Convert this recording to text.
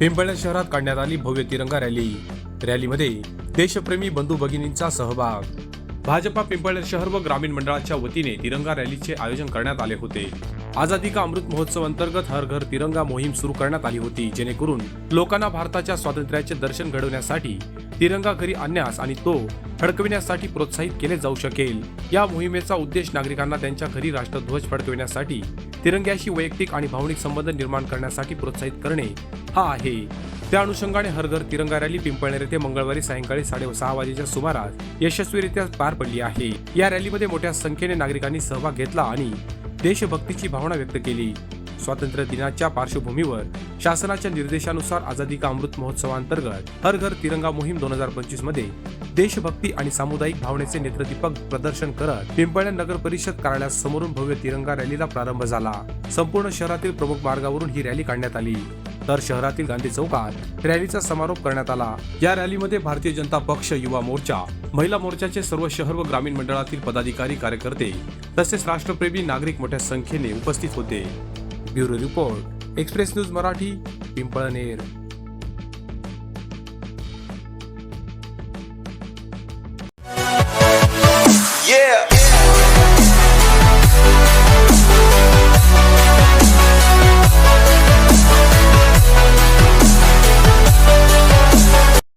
पिंपळण शहरात काढण्यात आली भव्य तिरंगा रॅली. रॅलीमध्ये देशप्रेमी बंधू भगिनींचा सहभाग. भाजपा पिंपळण शहर व ग्रामीण मंडळाच्या वतीने तिरंगा रॅलीचे आयोजन करण्यात आले होते. आझादी का अमृत महोत्सव अंतर्गत हर घर तिरंगा मोहीम सुरू करण्यात आली होती. जेणेकरून लोकांना भारताच्या स्वातंत्र्याचे दर्शन घडवण्यासाठी तिरंगा घरी आणण्यास आणि तो फडकविण्यासाठी प्रोत्साहित केले जाऊ शकेल. या मोहिमेचा उद्देश नागरिकांना त्यांच्या घरी राष्ट्रध्वज फडकविण्यासाठी तिरंग्याशी वैयक्तिक आणि भावनिक संबंध निर्माण करण्यासाठी प्रोत्साहित करणे हा आहे. त्या अनुषंगाने हर घर तिरंगा रॅली पिंपळनेर येथे मंगळवारी सायंकाळी साडेसहा वाजेच्या सुमारास यशस्वीरित्या पार पडली आहे. या रॅलीमध्ये मोठ्या संख्येने नागरिकांनी सहभाग घेतला आणि देशभक्तीची भावना व्यक्त केली. स्वातंत्र्य दिनाच्या पार्श्वभूमीवर शासनाच्या निर्देशानुसार आझादी का अमृत महोत्सवांतर्गत हर घर तिरंगा मोहीम दोन हजार पंचवीसमध्ये देशभक्ती आणि सामुदायिक भावनेचे नेत्रदीपक प्रदर्शन करत पिंपळ्या नगर परिषद कार्यालयासमोरून भव्य तिरंगा रॅलीला प्रारंभ झाला. संपूर्ण शहरातील प्रमुख मार्गावरून ही रॅली काढण्यात आली. तर शहरातील गांधी चौकात रॅलीचा समारोप करण्यात आला. या रॅलीमध्ये भारतीय जनता पक्ष युवा मोर्चा महिला मोर्चाचे सर्व शहर व ग्रामीण मंडळातील पदाधिकारी कार्यकर्ते तसेच राष्ट्रप्रेमी नागरिक मोठ्या संख्येने उपस्थित होते. Bureau report express news Marathi Pimpalner.